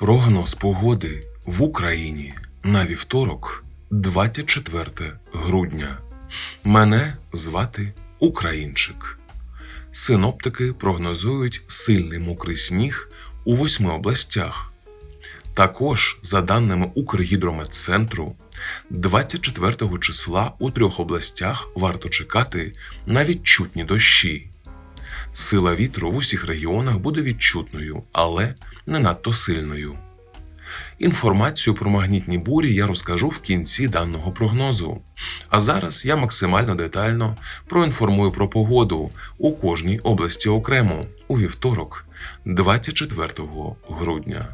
Прогноз погоди в Україні на вівторок, 24 грудня. Мене звати Українчик. Синоптики прогнозують сильний мокрий сніг у восьми областях. Також, за даними Укргідрометцентру, 24 числа у трьох областях варто чекати на відчутні дощі. Сила вітру в усіх регіонах буде відчутною, але не надто сильною. Інформацію про магнітні бурі я розкажу в кінці даного прогнозу. А зараз я максимально детально проінформую про погоду у кожній області окремо у вівторок, 24 грудня.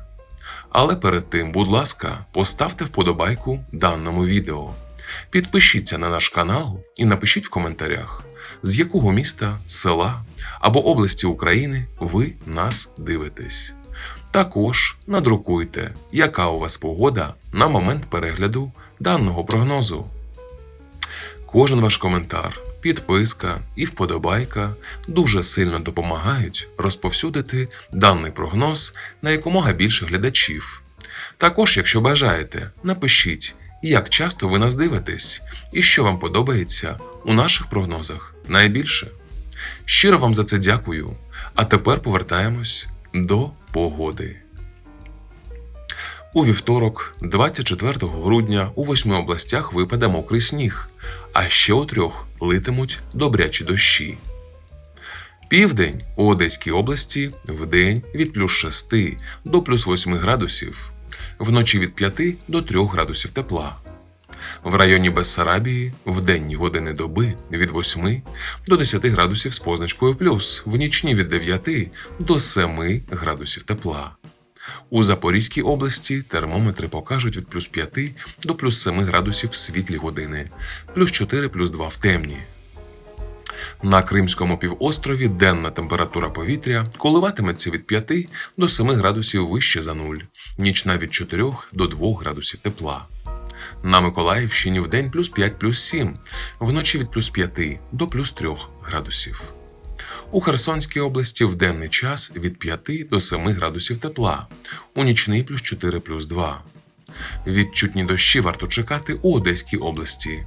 Але перед тим, будь ласка, поставте вподобайку даному відео. Підпишіться на наш канал і напишіть в коментарях, з якого міста, села або області України ви нас дивитесь. Також надрукуйте, яка у вас погода на момент перегляду даного прогнозу. Кожен ваш коментар, підписка і вподобайка дуже сильно допомагають розповсюдити даний прогноз на якомога більше глядачів. Також, якщо бажаєте, напишіть, як часто ви нас дивитесь і що вам подобається у наших прогнозах найбільше. Щиро вам за це дякую. А тепер повертаємось до погоди. У вівторок, 24 грудня, у восьми областях випаде мокрий сніг, а ще у трьох литимуть добрячі дощі. Південь у Одеській області вдень від плюс 6 до плюс 8 градусів, вночі від 5 до 3 градусів тепла. В районі Бессарабії в денні години доби від 8 до 10 градусів з позначкою плюс, в нічні від 9 до 7 градусів тепла. У Запорізькій області термометри покажуть від плюс 5 до плюс 7 градусів в світлі години, плюс 4 плюс 2 в темні. На Кримському півострові денна температура повітря коливатиметься від 5 до 7 градусів вище за нуль, нічна від 4 до 2 градусів тепла. На Миколаївщині в день плюс 5 плюс 7, вночі від плюс 5 до плюс 3 градусів. У Херсонській області в денний час від 5 до 7 градусів тепла, у нічний плюс 4 плюс 2. Відчутні дощі варто чекати у Одеській області.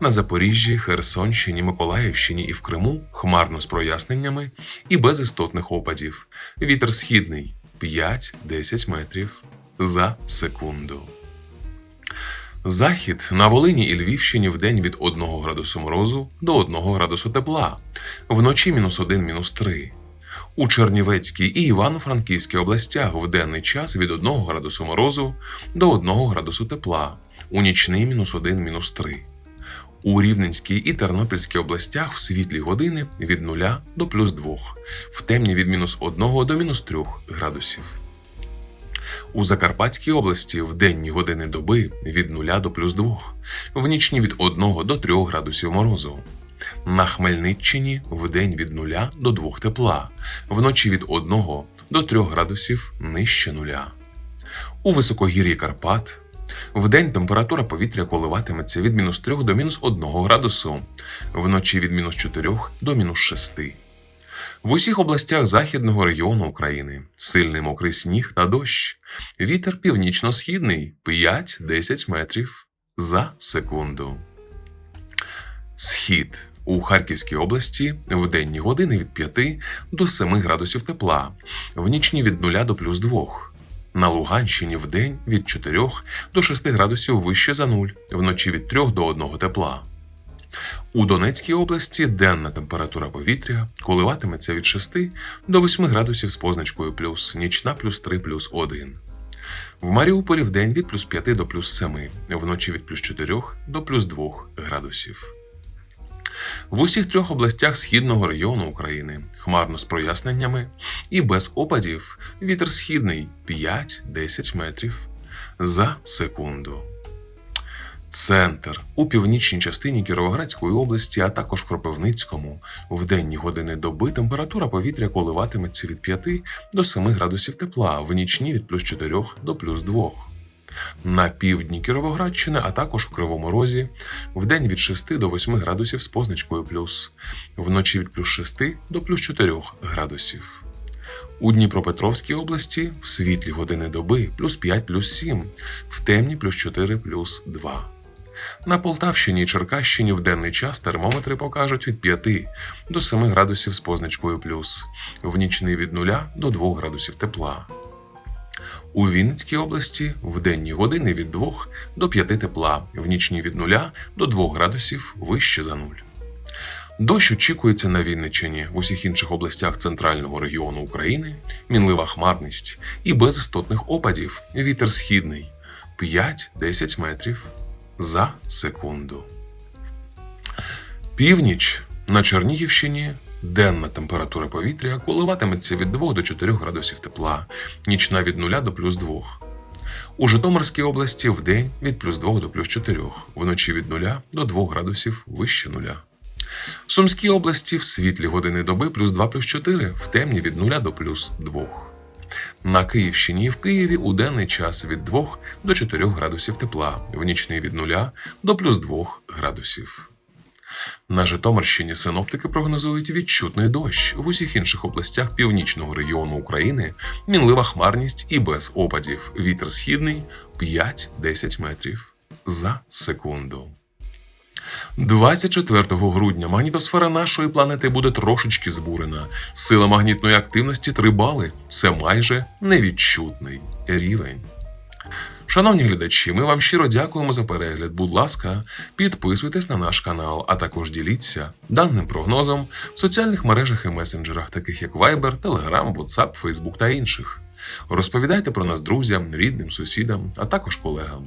На Запоріжжі, Херсонщині, Миколаївщині і в Криму хмарно з проясненнями і без істотних опадів. Вітер східний 5-10 метрів за секунду. Захід на Волині і Львівщині в день від 1 градусу морозу до 1 градусу тепла, вночі мінус 1 мінус 3. У Чернівецькій і Івано-Франківській областях в денний час від 1 градусу морозу до 1 градусу тепла, у нічний мінус 1 мінус 3. У Рівненській і Тернопільській областях в світлі години від 0 до плюс 2, в темні від мінус 1 до мінус 3 градусів. У Закарпатській області в денні години доби від 0 до плюс 2, в нічні від 1 до 3 градусів морозу. На Хмельниччині в день від 0 до 2 тепла, вночі від 1 до 3 градусів нижче нуля. У високогір'ї Карпат в день температура повітря коливатиметься від мінус 3 до мінус 1 градусу, вночі від мінус 4 до мінус 6. В усіх областях західного регіону України сильний мокрий сніг та дощ. Вітер північно-східний 5-10 метрів за секунду. Схід у Харківській області в денні години від 5 до 7 градусів тепла, в нічні від 0 до плюс 2. На Луганщині в день від 4 до 6 градусів вище за 0, вночі від 3 до 1 тепла. У Донецькій області денна температура повітря коливатиметься від 6 до 8 градусів з позначкою плюс, нічна плюс 3 плюс 1. В Маріуполі в день від плюс 5 до плюс 7, вночі від плюс 4 до плюс 2 градусів. В усіх трьох областях східного району України хмарно з проясненнями і без опадів вітер східний 5-10 метрів за секунду. Центр у північній частині Кіровоградської області, а також Кропивницькому. В денні години доби температура повітря коливатиметься від 5 до 7 градусів тепла, в нічні від плюс 4 до плюс 2. На півдні Кіровоградщини, а також в Кривому Розі, в день від 6 до 8 градусів з позначкою плюс, вночі від плюс 6 до плюс 4 градусів. У Дніпропетровській області в світлі години доби плюс 5 плюс 7, в темні плюс 4 плюс 2. На Полтавщині і Черкащині в денний час термометри покажуть від 5 до 7 градусів з позначкою плюс, в нічний від 0 до 2 градусів тепла. У Вінницькій області в денні години від 2 до 5 тепла, в нічні від 0 до 2 градусів вище за 0. Дощ очікується на Вінниччині, в усіх інших областях центрального регіону України, мінлива хмарність і без істотних опадів, вітер східний 5-10 метрів за секунду. Північ на Чернігівщині денна температура повітря коливатиметься від 2 до 4 градусів тепла, нічна від 0 до плюс 2. У Житомирській області вдень від плюс 2 до плюс 4, вночі від 0 до 2 градусів вище 0. В Сумській області в світлі години доби плюс 2 плюс 4, в темні від 0 до плюс 2. На Київщині і в Києві у денний час від 2 до 4 градусів тепла, в нічний від 0 до плюс 2 градусів. На Житомирщині синоптики прогнозують відчутний дощ. В усіх інших областях північного регіону України мінлива хмарність і без опадів. Вітер східний 5-10 метрів за секунду. 24 грудня магнітосфера нашої планети буде трошечки збурена. Сила магнітної активності 3 бали. Це майже невідчутний рівень. Шановні глядачі, ми вам щиро дякуємо за перегляд. Будь ласка, підписуйтесь на наш канал, а також діліться даним прогнозом в соціальних мережах і месенджерах, таких як Viber, Telegram, WhatsApp, Facebook та інших. Розповідайте про нас друзям, рідним, сусідам, а також колегам.